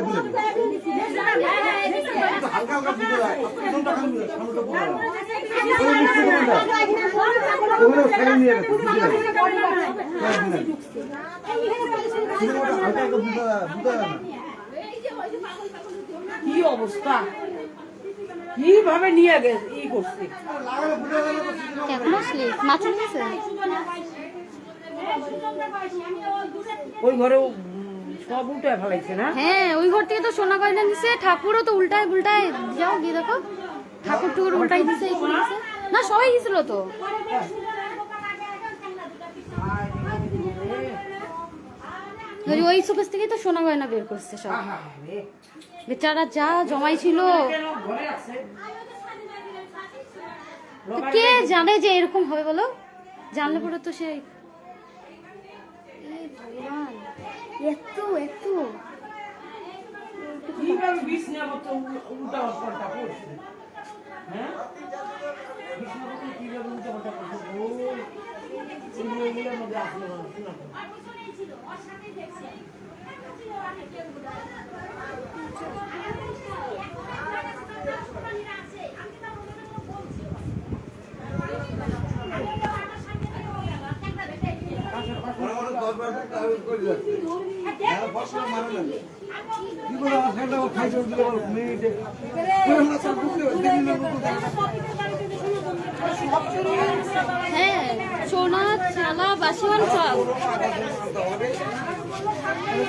গায়ে হালকা হালকা বুঝে যায় পিছনটা খালি সামনেটা পুরো ওই মিষ্টি দোকানটা। ওগুলো ফেলে নিয়ে গেছে বুঝে হালকা হালকা বুঝে বুঝে কি অবস্থা? কীভাবে নিয়ে গেছে ই করছে? কেমন আসলি? মাছ নিয়েছে ওই ঘরেও উম, সব উঠে ফেলাইছে না? হ্যাঁ ওই ঘর থেকে তো সোনা গয়না নিছে ঠাকুরও তো উল্টায় উল্টায় যাও গিয়ে দেখো। ঠাকুর টুকুর উল্টাই দিছে। না সবাই গেছিল তো। ওই- সুকেশ থেকেই তো সোনা গয়না বের করছে সব। বেচারা যা জমাই ছিল। কে জানে যে এরকম হবে বলো? জানলে পরে তো সেই ভগবান, এত এত। কীভাবে বিছনাপত্র উল্টা পাল্টা করছে। হ্যাঁ? বিছনাপত্র কীভাবে উল্টা পাল্টা করছে? ও এগুলো মধ্যে আসলো না, শোনা তো। মনে মনে দশ বার তাহলে করে যাচ্ছে হ্যাঁ ফস করে মানে না কি করে আমার ফ্রেন্ড আমার খাইতে দিলে আমার মিনিটে পুরো না সব বুঝতে দেখি না হ্যাঁ সোনা চালা বাসন সব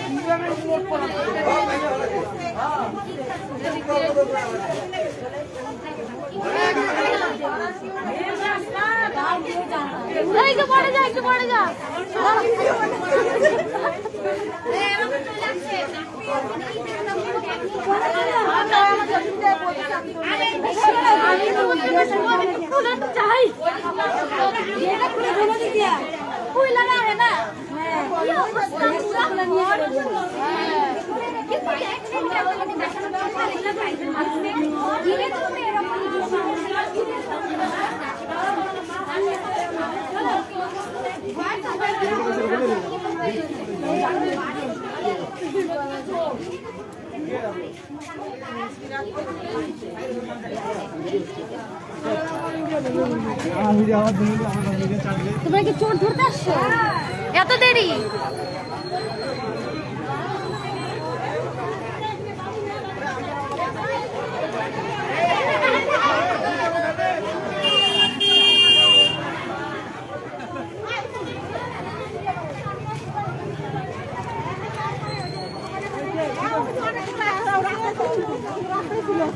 কীভাবে উলট পালট করছে? এই, একটু পরে যা একটু পরে যা। চাই ফুল লাগাবে না কি তোমরা কি চোর ধরতে আসছো? এত দেরি?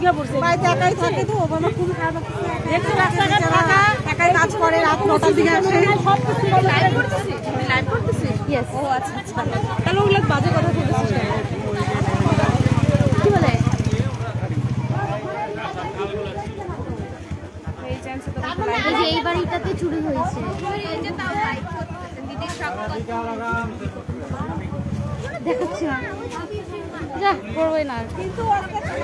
ঢুকে পড়ছে। বাড়িতে একাই থাকে তো আমার খুব খারাপ দেখছ রাস্তাঘাট ফাঁকা। একাই কাজ করে রাত নটার দিকে আসে। সব কিছু লাইভ করতেছি? লাইভ করতেছি? ইয়েস ও আচ্ছা আচ্ছা। তাহলে ওগুলো বাজে কথা বলতেছিস কি বলে? এই চান্সে তো এই যে এই বাড়িটাতে চুরি হয়েছে। দেখাচ্ছি না। যা করবোই না। কিন্তু ওর কাছে